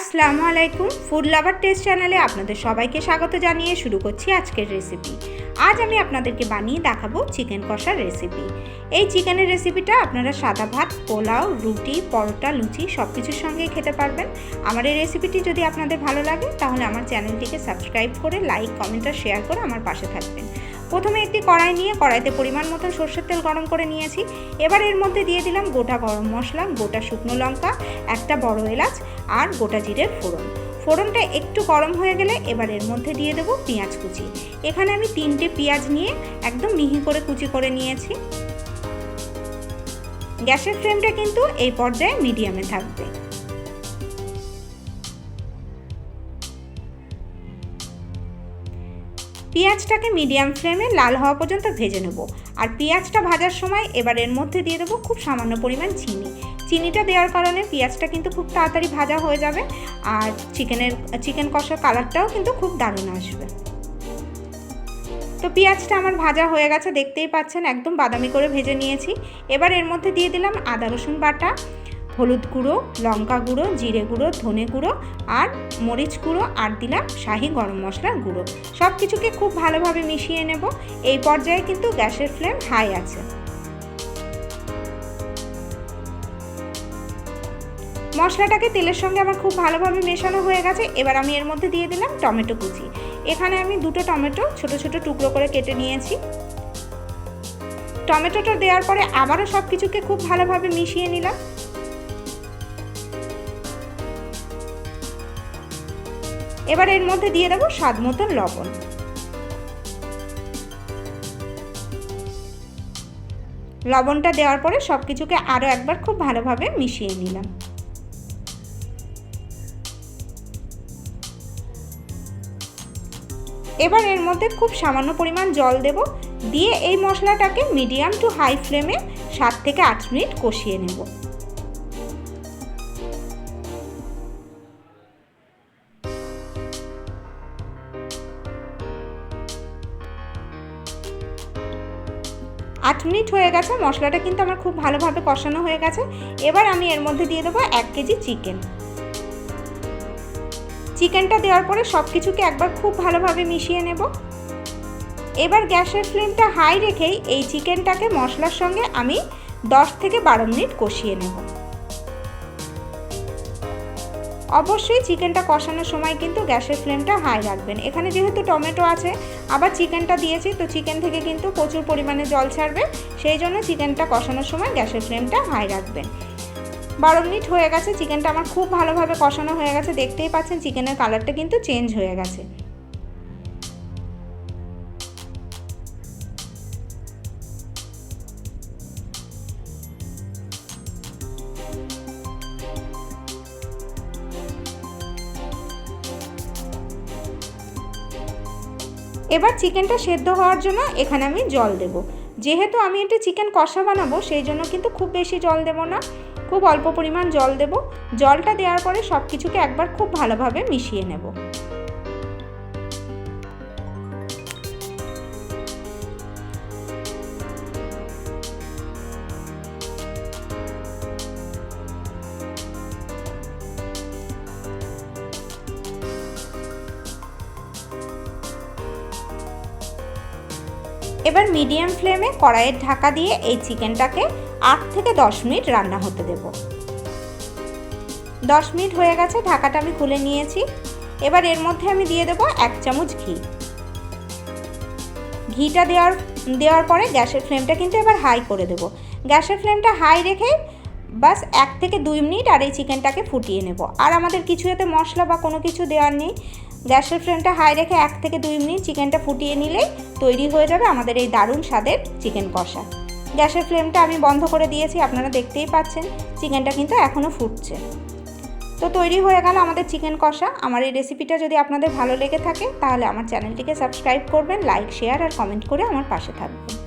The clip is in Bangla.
আসসালামু আলাইকুম। ফুড লাভার টেস্ট চ্যানেলে আপনাদের সবাইকে স্বাগত জানিয়ে শুরু করছি আজকের রেসিপি আজ আমি আপনাদেরকে বানিয়ে দেখাবো চিকেন কষার রেসিপি এই চিকেনের রেসিপিটা আপনারা সাদা ভাত, পোলাও, রুটি, পরোটা, লুচি সব কিছুর সঙ্গেই খেতে পারবেন। আমার এই রেসিপিটি যদি আপনাদের ভালো লাগে, তাহলে আমার চ্যানেলটিকে সাবস্ক্রাইব করে লাইক কমেন্ট আর শেয়ার করে আমার পাশে থাকবেন। প্রথমে একটি কড়াই নিয়ে কড়াইতে পরিমাণ মতো সর্ষের তেল গরম করে নিয়েছি। এবার এর মধ্যে দিয়ে দিলাম গোটা গরম মশলা, গোটা শুকনো লঙ্কা, একটা বড় এলাচ আর গোটা জিরের ফোড়ন। ফোড়নটা একটু গরম হয়ে গেলে এবার এর মধ্যে দিয়ে দেবো পেঁয়াজ কুচি। এখানে আমি তিনটে পেঁয়াজ নিয়ে একদম মিহি করে কুচি করে নিয়েছি। গ্যাসের ফ্লেমটা কিন্তু এই পর্যায়ে মিডিয়ামে থাকবে। পেঁয়াজটাকে মিডিয়াম ফ্লেমে লাল হওয়া পর্যন্ত ভেজে নেব। আর পেঁয়াজটা ভাজার সময় এবার এর মধ্যে দিয়ে দেবো খুব সামান্য পরিমাণ চিনি। চিনিটা দেওয়ার কারণে পেঁয়াজটা কিন্তু খুব তাড়াতাড়ি ভাজা হয়ে যাবে আর চিকেনের, চিকেন কষার কালারটাও কিন্তু খুব দারুণ আসবে। তো পেঁয়াজটা আমার ভাজা হয়ে গেছে, দেখতেই পাচ্ছেন, একদম বাদামি করে ভেজে নিয়েছি। এবার এর মধ্যে দিয়ে দিলাম আদা রসুন বাটা। হলুদ গুঁড়ো, লঙ্কা গুঁড়ো, জিরে গুঁড়ো, ধনে গুঁড়ো আর মরিচ গুঁড়ো আর দিলাম শাহি গরম মশলার গুঁড়ো। সব কিছুকে খুব ভালোভাবে মিশিয়ে নেব। এই পর্যায়ে কিন্তু গ্যাসের ফ্লেম হাই আছে। মশলাটাকে তেলের সঙ্গে আমার খুব ভালোভাবে মেশানো হয়ে গেছে। এবার আমি এর মধ্যে দিয়ে দিলাম টমেটো কুচি। এখানে আমি দুটো টমেটো ছোট ছোট টুকরো করে কেটে নিয়েছি। টমেটোটা দেওয়ার পরে আবারও সব কিছুকে খুব ভালোভাবে মিশিয়ে নিলাম। এবার এর মধ্যে দিয়ে দেবো স্বাদ মতন লবণ। লবণটা দেওয়ার পরে সব কিছুকে আরও একবার খুব ভালোভাবে মিশিয়ে নিলাম। এবার এর মধ্যে খুব সামান্য পরিমাণ জল দেব। দিয়ে এই মশলাটাকে মিডিয়াম টু হাই ফ্লেমে সাত থেকে আট মিনিট কষিয়ে নেব। আট মিনিট হয়ে গেছে, মশলাটা কিন্তু আমার খুব ভালোভাবে কষানো হয়ে গেছে। এবার আমি এর মধ্যে দিয়ে দেবো এক কেজি চিকেন। চিকেনটা দেওয়ার পরে সব কিছুকে একবার খুব ভালোভাবে মিশিয়ে নেব। এবার গ্যাসের ফ্লেমটা হাই রেখেই এই চিকেনটাকে মশলার সঙ্গে আমি দশ থেকে বারো মিনিট কষিয়ে নেব। অবশ্যই চিকেনটা কষানোর সময় কিন্তু গ্যাসের ফ্লেমটা হাই রাখবেন। এখানে যেহেতু টমেটো আছে, আবার চিকেনটা দিয়েছি, তো চিকেন থেকে কিন্তু প্রচুর পরিমাণে জল ছাড়বে, সেই জন্য চিকেনটা কষানোর সময় গ্যাসের ফ্লেমটা হাই রাখবেন। বারো মিনিট হয়ে গেছে, চিকেনটা আমার খুব ভালোভাবে কষানো হয়ে গেছে, দেখতেই পাচ্ছেন চিকেনের কালারটা কিন্তু চেঞ্জ হয়ে গেছে। এবার চিকেনটা সেদ্ধ হওয়ার জন্য এখানে আমি জল দেব। যেহেতু আমি এটা চিকেন কষা বানাবো, সেই জন্য কিন্তু খুব বেশি জল দেব না। খুব অল্প পরিমাণ জল দেব। জলটা দেওয়ার পরে সব কিছুকে একবার খুব ভালোভাবে মিশিয়ে নেব। এবার মিডিয়াম ফ্লেমে কড়াইয়ের ঢাকা দিয়ে এই চিকেনটাকে আট থেকে দশ মিনিট রান্না হতে দেব। দশ মিনিট হয়ে গেছে, ঢাকাটা আমি খুলে নিয়েছি। এবার এর মধ্যে আমি দিয়ে দেবো এক চামচ ঘি। ঘিটা দেওয়ার দেওয়ার পরে গ্যাসের ফ্লেমটা কিন্তু এবার হাই করে দেবো। গ্যাসের ফ্লেমটা হাই রেখে বাস এক থেকে দুই মিনিট আর এই চিকেনটাকে ফুটিয়ে নেব। আর আমাদের কিছু এতে মশলা বা কোনো কিছু দেওয়ার নেই। গ্যাসের ফ্লেমটা হাই রেখে এক থেকে দুই মিনিট চিকেনটা ফুটিয়ে নিলেই তৈরি হয়ে যাবে আমাদের এই দারুণ স্বাদের চিকেন কষা। গ্যাসের ফ্লেমটা আমি বন্ধ করে দিয়েছি, আপনারা দেখতেই পাচ্ছেন, চিকেনটা কিন্তু এখনও ফুটছে। তো তৈরি হয়ে গেল আমাদের চিকেন কষা। আমার এই রেসিপিটা যদি আপনাদের ভালো লেগে থাকে, তাহলে আমার চ্যানেলটিকে সাবস্ক্রাইব করবেন, লাইক, শেয়ার আর কমেন্ট করে আমার পাশে থাকবেন।